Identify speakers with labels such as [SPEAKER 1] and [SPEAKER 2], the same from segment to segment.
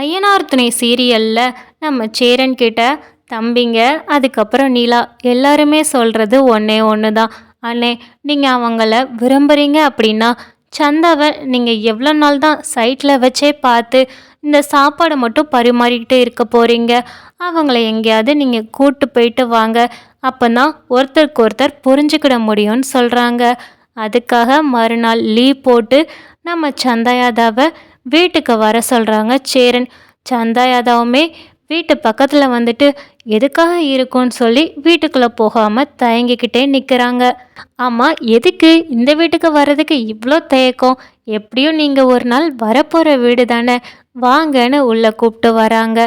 [SPEAKER 1] ஐயனார் துணை சீரியலில் நம்ம சேரன் கிட்ட தம்பிங்க அதுக்கப்புறம் நிலா எல்லாருமே சொல்கிறது ஒன்றே ஒன்று தான் அண்ணே நீங்கள் அவங்கள விரும்புகிறீங்க அப்படின்னா சந்தாவை நீங்கள் எவ்வளோ நாள் தான் சைட்டில் வச்சே பார்த்து இந்த சாப்பாடை மட்டும் பரிமாறிக்கிட்டே இருக்க போகிறீங்க அவங்கள எங்கேயாவது நீங்கள் கூட்டு போயிட்டு வாங்க. அப்போ தான் ஒருத்தருக்கு ஒருத்தர் புரிஞ்சுக்கிட முடியும்னு சொல்கிறாங்க அதுக்காக மறுநாள் லீவ் போட்டு நம்ம சந்தாயாதாவை வீட்டுக்கு வர சொல்கிறாங்க சேரன். சந்தா யாதவுமே வீட்டு பக்கத்தில் வந்துட்டு எதுக்காக இருக்கும்னு சொல்லி வீட்டுக்குள்ளே போகாமல் தயங்கிக்கிட்டே நிற்கிறாங்க ஆமாம் எதுக்கு? இந்த வீட்டுக்கு வர்றதுக்கு இவ்வளோ தயக்கம். எப்படியும் நீங்கள் ஒரு நாள் வரப்போகிற வீடு தானே. வாங்கன்னு உள்ளே கூப்பிட்டு வராங்க.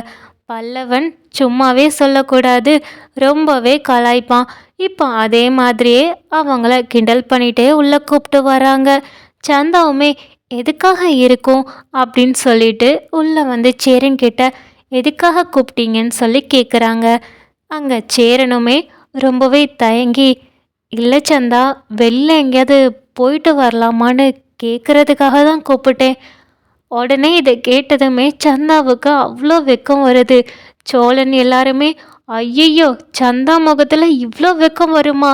[SPEAKER 1] பல்லவன் சும்மாவே சொல்லக்கூடாது. ரொம்பவே கலாய்ப்பான். இப்போ அதே மாதிரியே அவங்கள கிண்டல் பண்ணிகிட்டே உள்ளே கூப்பிட்டு வராங்க. சந்தாவுமே எதுக்காக இருக்கும் அப்படின்னு சொல்லிட்டு உள்ளே வந்து சேரன் கிட்ட எதுக்காக கூப்பிட்டீங்கன்னு சொல்லி கேட்குறாங்க அங்கே சேரனுமே ரொம்பவே தயங்கி இல்லை சந்தா வெளில எங்கேயாவது போயிட்டு வரலாமான்னு கேட்குறதுக்காக தான் கூப்பிட்டேன். உடனே இதை கேட்டதுமே சந்தாவுக்கு அவ்வளோ வெக்கம் வருது. சோழன் எல்லாருமே ஐயையோ சந்தா முகத்தில் இவ்வளோ வெக்கம் வருமா?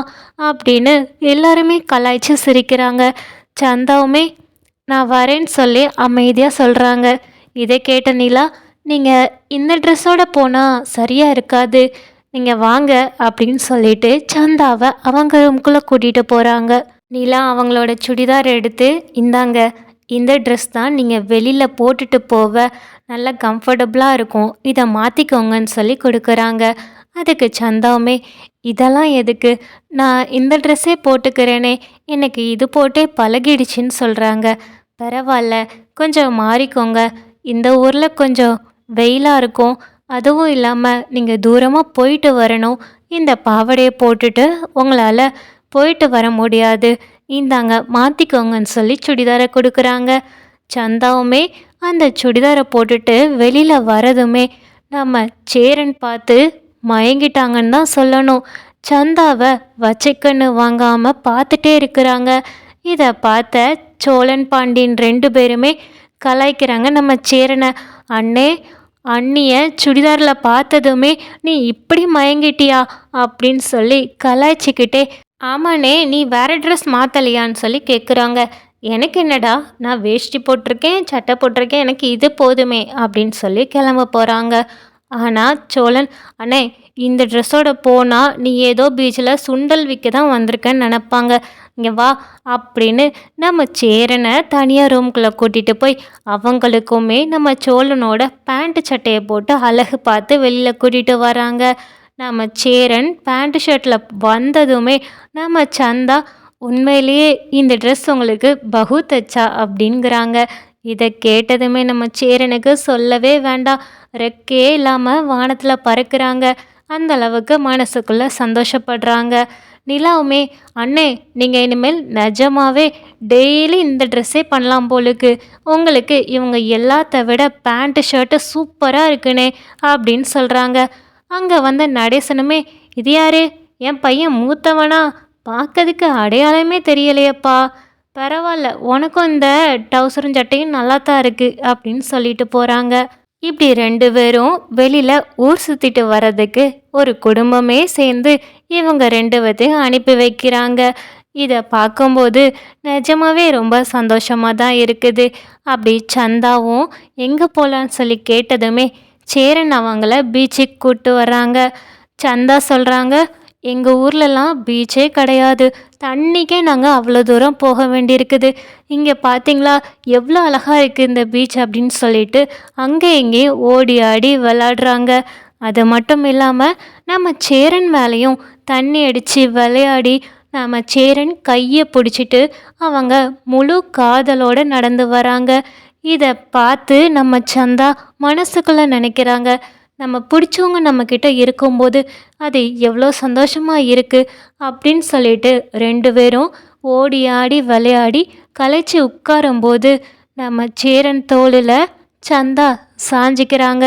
[SPEAKER 1] அப்படின்னு எல்லாருமே கலாய்ச்சி சிரிக்கிறாங்க. சந்தாவுமே நான் வரேன்னு சொல்லி அமைதியாக சொல்கிறாங்க இதை கேட்ட நிலா நீங்கள் இந்த ட்ரெஸ்ஸோட போனால் சரியாக இருக்காது. நீங்கள் வாங்க அப்படின்னு சொல்லிட்டு சந்தாவை அவங்க ரூம்குள்ளே கூட்டிகிட்டு போகிறாங்க நிலா அவங்களோட சுடிதார் எடுத்து இந்தாங்க இந்த ட்ரெஸ் தான் நீங்கள் வெளியில் போட்டுட்டு போவ. நல்லா கம்ஃபர்டபுளாக இருக்கும். இதை மாற்றிக்கோங்கன்னு சொல்லி கொடுக்குறாங்க. அதுக்கு சந்தாவுமே இதெல்லாம் எதுக்கு? நான் இந்த ட்ரெஸ்ஸே போட்டுக்கிறேனே. எனக்கு இது போட்டே பழகிடுச்சின்னு சொல்கிறாங்க பரவாயில்ல கொஞ்சம் மாறிக்கோங்க. இந்த ஊரில் கொஞ்சம் வெயிலாக இருக்கும். அதுவும் இல்லாமல் நீங்கள் தூரமாக போயிட்டு வரணும். இந்த பாவடையை போட்டுட்டு உங்களால் போயிட்டு வர முடியாது. இந்தாங்க மாற்றிக்கோங்கன்னு சொல்லி சுடிதாரை கொடுக்குறாங்க. சந்தாவுமே அந்த சுடிதாரை போட்டுட்டு வெளியில் வரதுமே நம்ம சேரன் பார்த்து மயங்கிட்டாங்கன்னு தான் சொல்லணும். சந்தாவை வச்சிக்கன்னு வாங்காமல் பார்த்துட்டே இருக்கிறாங்க. இதை பார்த்த சோழன் பாண்டியன் ரெண்டு பேருமே கலாய்க்கிறாங்க. நம்ம சேரனை அண்ணே அண்ணிய சுடிதாரில் பார்த்ததுமே நீ இப்படி மயங்கிட்டியா அப்படின்னு சொல்லி கலாய்ச்சிக்கிட்டே ஆமாண்ணே நீ வேறு ட்ரெஸ் மாற்றலையான்னு சொல்லி கேட்குறாங்க எனக்கு என்னடா நான் வேஷ்டி போட்டிருக்கேன் சட்டை போட்டிருக்கேன் எனக்கு இது போதுமே அப்படின்னு சொல்லி கிளம்ப போகிறாங்க ஆனால் சோழன் அண்ணே இந்த ட்ரெஸ்ஸோட போனால் நீ ஏதோ பீச்சில் சுண்டல் விற்க தான் வந்திருக்கேன்னு நினப்பாங்க. இங்கே வா அப்படின்னு நம்ம சேரனை தனியாக ரூம்குள்ளே கூட்டிகிட்டு போய் அவங்களுக்குமே நம்ம சோழனோட பேண்ட்டு சட்டையை போட்டு அழகு பார்த்து வெளியில் கூட்டிகிட்டு வராங்க. நம்ம சேரன் பேண்ட்டு ஷர்ட்டில் வந்ததுமே நம்ம சந்தா உண்மையிலேயே இந்த ட்ரெஸ் உங்களுக்கு பகு தச்சா அப்படிங்கிறாங்க. இதை கேட்டதுமே நம்ம சேரனுக்கு சொல்லவே வேண்டாம். ரெக்கே இல்லாமல் வானத்தில் பறக்கிறாங்க. அந்த அளவுக்கு மனசுக்குள்ளே சந்தோஷப்படுறாங்க. நிலாவுமே அண்ணே நீங்கள் இனிமேல் நிஜமாவே டெய்லி இந்த ட்ரெஸ்ஸே பண்ணலாம் போலுக்கு. உங்களுக்கு இவங்க எல்லாத்த விட பேண்ட்டு ஷர்ட்டு சூப்பராக இருக்குனே அப்படின்னு சொல்கிறாங்க அங்கே வந்த நடேசனுமே இது யாரு? என் பையன் மூத்தவனா? பார்க்கறதுக்கு அடையாளமே தெரியலையப்பா. பரவாயில்ல உனக்கும் இந்த டவுசரும் சட்டையும் நல்லா தான் இருக்குது அப்படின்னு சொல்லிட்டு போகிறாங்க இப்படி ரெண்டு பேரும் வெளியில் ஊர் சுற்றிட்டு வர்றதுக்கு ஒரு குடும்பமே சேர்ந்து இவங்க ரெண்டு பேர்த்தையும் அனுப்பி வைக்கிறாங்க. இதை பார்க்கும்போது நிஜமாவே ரொம்ப சந்தோஷமாக தான் இருக்குது. அப்படி சந்தாவும் எங்கே போகலான்னு சொல்லி கேட்டதுமே சேரன் அவங்கள பீச்சுக்கு கூப்பிட்டு வர்றாங்க. சந்தா சொல்கிறாங்க எங்கள் ஊர்லலாம் பீச்சே கிடையாது. தண்ணிக்கே நாங்கள் அவ்வளோ தூரம் போக வேண்டியிருக்குது. இங்கே பார்த்தீங்களா எவ்வளோ அழகாக இருக்குது இந்த பீச் அப்படின்னு சொல்லிட்டு அங்கே இங்கேயும் ஓடி ஆடி விளாடுறாங்க. அது மட்டும் இல்லாமல் நம்ம சேரன் மேலேயும் தண்ணி அடித்து விளையாடி நம்ம சேரன் கையை பிடிச்சிட்டு அவங்க முழு காதலோடு நடந்து வராங்க. இதை பார்த்து நம்ம சந்தா மனசுக்குள்ளே நினைக்கிறாங்க. நம்ம பிடிச்சவங்க நம்மக்கிட்ட இருக்கும்போது அது எவ்வளோ சந்தோஷமாக இருக்குது அப்படின்னு சொல்லிட்டு ரெண்டு பேரும் ஓடி ஆடி விளையாடி கலைச்சி உட்காரும்போது நம்ம சேரன் தோளில் சந்தா சாஞ்சிக்கிறாங்க.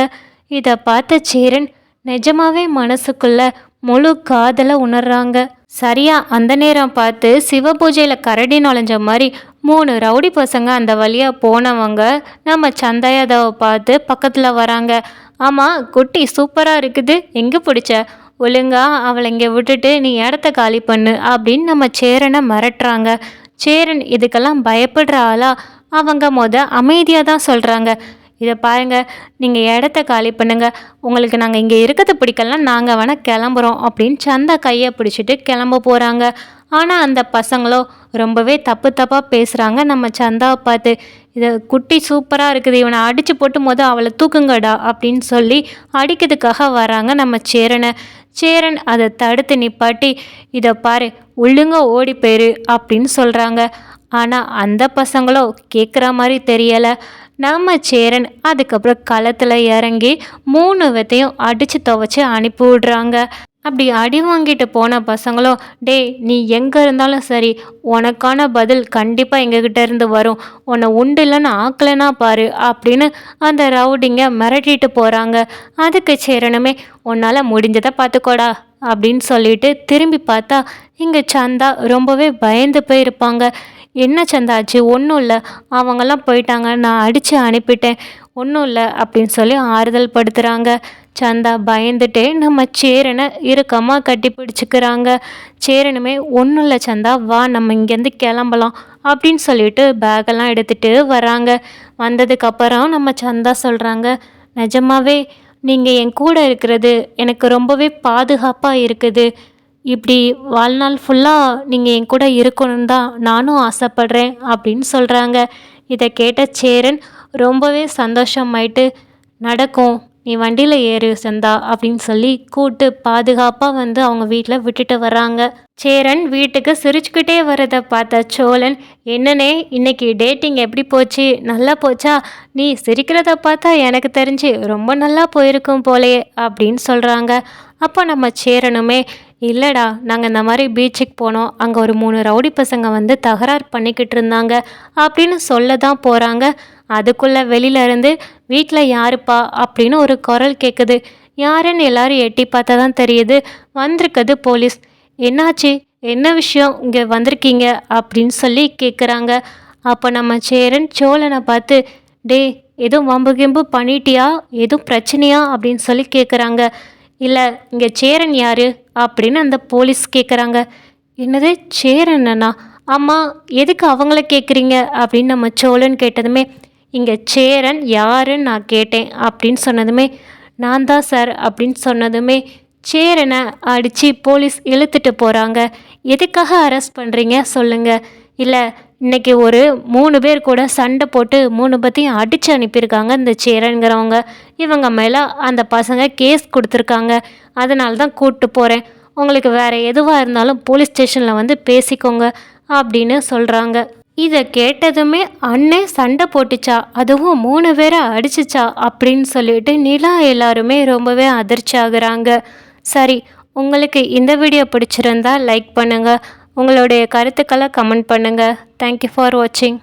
[SPEAKER 1] இதை பார்த்த சேரன் நிஜமாவே மனசுக்குள்ள முழு காதலை உணர்றாங்க. சரியா அந்த நேரம் பார்த்து சிவ பூஜையில் கரடி நுழைஞ்ச மாதிரி மூணு ரவுடி பசங்க அந்த வழியாக போனவங்க நம்ம சந்தாயாதாவை பார்த்து பக்கத்தில் வராங்க. ஆமாம் குட்டி சூப்பராக இருக்குது. எங்கே பிடிச்ச? ஒழுங்கா அவளை இங்கே விட்டுட்டு நீ இடத்த காலி பண்ணு அப்படின்னு நம்ம சேரனை மிரட்டுறாங்க. சேரன் இதுக்கெல்லாம் பயப்படுற ஆளா? அவங்க மொத அமைதியாக தான் சொல்கிறாங்க இதை பாருங்க நீங்கள் இடத்த காலி பண்ணுங்க. உங்களுக்கு நாங்கள் இங்கே இருக்கிறத பிடிக்கலாம் நாங்கள் வேணால் கிளம்புறோம் அப்படின்னு சந்தா கையை பிடிச்சிட்டு கிளம்ப போகிறாங்க ஆனால் அந்த பசங்களோ ரொம்பவே தப்பு தப்பாக பேசுகிறாங்க நம்ம சந்தாவை பார்த்து. இதை குட்டி சூப்பராக இருக்குது இவனை அடித்து போட்டு மொதல் அவளை தூக்குங்கடா அப்படின்னு சொல்லி அடிக்கிறதுக்காக வராங்க நம்ம சேரனை. சேரன் அதை தடுத்து நிப்பாட்டி இதை பாரு ஒழுங்க ஓடி போயிரு அப்படின்னு சொல்கிறாங்க ஆனால் அந்த பசங்களோ கேட்குற மாதிரி தெரியலை. நம்ம சேரன் அதுக்கப்புறம் களத்தில் இறங்கி மூணு விதையும் அடித்து துவைச்சி அனுப்பி விடுறாங்க. அப்படி அடி வாங்கிட்டு போன பசங்களும் டேய் நீ எங்கே இருந்தாலும் சரி உனக்கான பதில் கண்டிப்பாக எங்ககிட்ட இருந்து வரும். உன்னை உண்டு இல்லைன்னு ஆக்கலைன்னா பாரு அப்படின்னு அந்த ரவுடிங்க மிரட்டிட்டு போகிறாங்க அதுக்கு சேரணுமே உன்னால் முடிஞ்சதை பார்த்துக்கோடா அப்படின்னு சொல்லிட்டு திரும்பி பார்த்தா இங்கே சந்தா ரொம்பவே பயந்து போயிருப்பாங்க. என்ன சந்தாச்சு? ஒன்றும் இல்லை. அவங்கெல்லாம் போயிட்டாங்க. நான் அடித்து அனுப்பிட்டேன். ஒன்றும் இல்லை அப்படின்னு சொல்லி ஆறுதல் படுத்துகிறாங்க சந்தா பயந்துட்டே நம்ம சேரனை இறுக்கமாக கட்டி பிடிச்சிக்கிறாங்க. சேரனுமே ஒன்றும் இல்லை சந்தா வா நம்ம இங்கேருந்து கிளம்பலாம் அப்படின்னு சொல்லிட்டு பேக்கெல்லாம் எடுத்துகிட்டு வராங்க. வந்ததுக்கப்புறம் நம்ம சந்தா சொல்கிறாங்க நிஜமாவே நீங்கள் என் கூட இருக்கிறது எனக்கு ரொம்பவே பாதுகாப்பாக இருக்குது. இப்படி வாழ்நாள் ஃபுல்லாக நீங்கள் என் கூட இருக்கணும் தான் நானும் ஆசைப்பட்றேன் அப்படின்னு சொல்கிறாங்க இதை கேட்ட சேரன் ரொம்பவே சந்தோஷமாயிட்டு நடக்கும் நீ வண்டியில் ஏறு சந்தா அப்படின்னு சொல்லி கூட்டு பாதுகாப்பாக வந்து அவங்க வீட்டில் விட்டுட்டு வராங்க சேரன் வீட்டுக்கு சிரிச்சுக்கிட்டே வரதை பார்த்த சோழன் என்னனே இன்னைக்கு டேட்டிங் எப்படி போச்சு? நல்லா போச்சா? நீ சிரிக்கிறத பார்த்தா எனக்கு தெரிஞ்சு ரொம்ப நல்லா போயிருக்கும் போலே அப்படின்னு சொல்கிறாங்க அப்போ நம்ம சேரனுமே இல்லைடா நாங்கள் இந்த மாதிரி பீச்சுக்கு போனோம். அங்கே ஒரு மூணு ரவுடி பசங்க வந்து தகராறு பண்ணிக்கிட்டு இருந்தாங்க அப்படின்னு சொல்ல தான் போகிறாங்க அதுக்குள்ளே வெளியில இருந்து வீட்டில் யாருப்பா? அப்படின்னு ஒரு குரல் கேட்குது யாருன்னு எல்லாரும் எட்டி பார்த்தா தான் தெரியுது. வந்திருக்குது போலீஸ். என்னாச்சு? என்ன விஷயம்? இங்கே வந்திருக்கீங்க? அப்படின்னு சொல்லி கேட்குறாங்க அப்போ நம்ம சேரன் சோழனை பார்த்து டே எதுவும் வம்பு கிம்பு பண்ணிட்டியா? எதுவும் பிரச்சனையா? அப்படின்னு சொல்லி கேட்குறாங்க இல்லை இங்கே சேரன் யாரு? அப்படின்னு அந்த போலீஸ் கேட்குறாங்க என்னது சேரண்ணா ஆமாம் எதுக்கு அவங்கள கேட்குறீங்க அப்படின்னு நம்ம சோழன் கேட்டதுமே இங்கே சேரன் யாருன்னு நான் கேட்டேன் அப்படின்னு சொன்னதுமே நான் தான் சார் அப்படின்னு சொன்னதுமே சேரனை அடித்து போலீஸ் இழுத்துட்டு போகிறாங்க எதுக்காக அரெஸ்ட் பண்ணுறீங்க சொல்லுங்கள் இல்லை இன்னைக்கு ஒரு மூணு பேர் கூட சண்டை போட்டு மூணு பற்றியும் அடித்து அனுப்பியிருக்காங்க இந்த சேரனுங்கிறவங்க இவங்க மேலே அந்த பசங்க கேஸ் கொடுத்துருக்காங்க. அதனால தான் கூப்பிட்டு போகிறேன் உங்களுக்கு வேறு எதுவாக இருந்தாலும் போலீஸ் ஸ்டேஷனில் வந்து பேசிக்கோங்க அப்படின்னு சொல்கிறாங்க இதை கேட்டதுமே அண்ணே சண்டை போட்டுச்சா அதுவும் மூணு பேரை அடிச்சிச்சா அப்படின்னு சொல்லிட்டு நிலா எல்லாருமே ரொம்பவே அதிர்ச்சி ஆகுறாங்க சரி உங்களுக்கு இந்த வீடியோ பிடிச்சிருந்தா லைக் பண்ணுங்கள் உங்களுடைய கருத்துக்களை கமெண்ட் பண்ணுங்கள் தேங்க்யூ ஃபார் வாட்சிங்